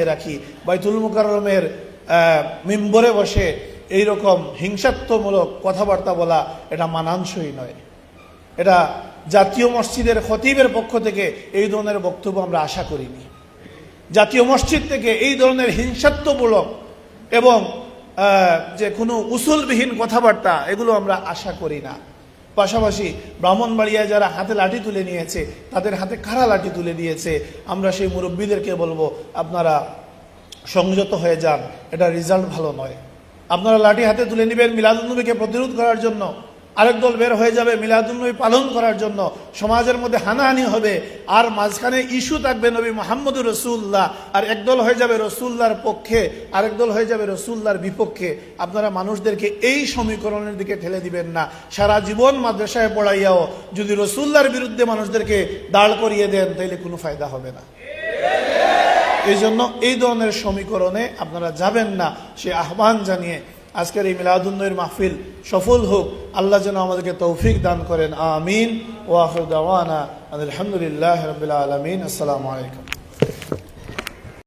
জানিয়ে রাখি। বাইতুল মুকাররমের মিম্বরে বসে এই রকম হিংসাত্মমূলক কথাবার্তা বলা এটা মানানসই নয়। এটা জাতীয় মসজিদের খতিবের পক্ষ থেকে এই ধরনের বক্তব্য আমরা আশা করিনি। জাতীয় মসজিদ থেকে এই ধরনের হিংসাত্মমূলক এবং যে কোনো উসুলবিহীন কথাবার্তা, এগুলো আমরা আশা করি না। পাশাপাশি ব্রাহ্মণবাড়িয়ায় যারা হাতে লাঠি তুলে নিয়েছে, তাদের হাতে কারা লাঠি তুলে দিয়েছে, আমরা সেই মুরব্বীদেরকে বলব, আপনারা সংযত হয়ে যান, এটা রেজাল্ট ভালো নয়। আপনারা লাঠি হাতে তুলে নেবেন মিলাদুলনবীকে প্রতিরোধ করার জন্য আরেক দল বের হয়ে যাবে মিলাদুলনবী পালন করার জন্য। সমাজের মধ্যে হানাহানি হবে। আর মাঝখানে ইস্যু থাকবে নবী মোহাম্মদুর রসুল্লাহ আর একদল হয়ে যাবে রসুল্লাহর পক্ষে, আরেক দল হয়ে যাবে রসুল্লাহর বিপক্ষে। আপনারা মানুষদেরকে এই সমীকরণের দিকে ঠেলে দিবেন না। সারা জীবন মাদ্রাসায় পড়াইয়াও যদি রসুল্লাহর বিরুদ্ধে মানুষদেরকে দাঁড় করিয়ে দেন, তাইলে কোনো ফায়দা হবে না। এই জন্য এই ধরনের সমীকরণে আপনারা যাবেন না। সে আহ্বান জানিয়ে আজকের এই মিলাদুন্নয়ের মাহফিল সফল হোক, আল্লাহ যেন আমাদেরকে তৌফিক দান করেন। আমিন। ওয়াহুদাওয়ানা আলহামদুলিল্লাহ রবিল আলমিন। আসসালামু আলাইকুম।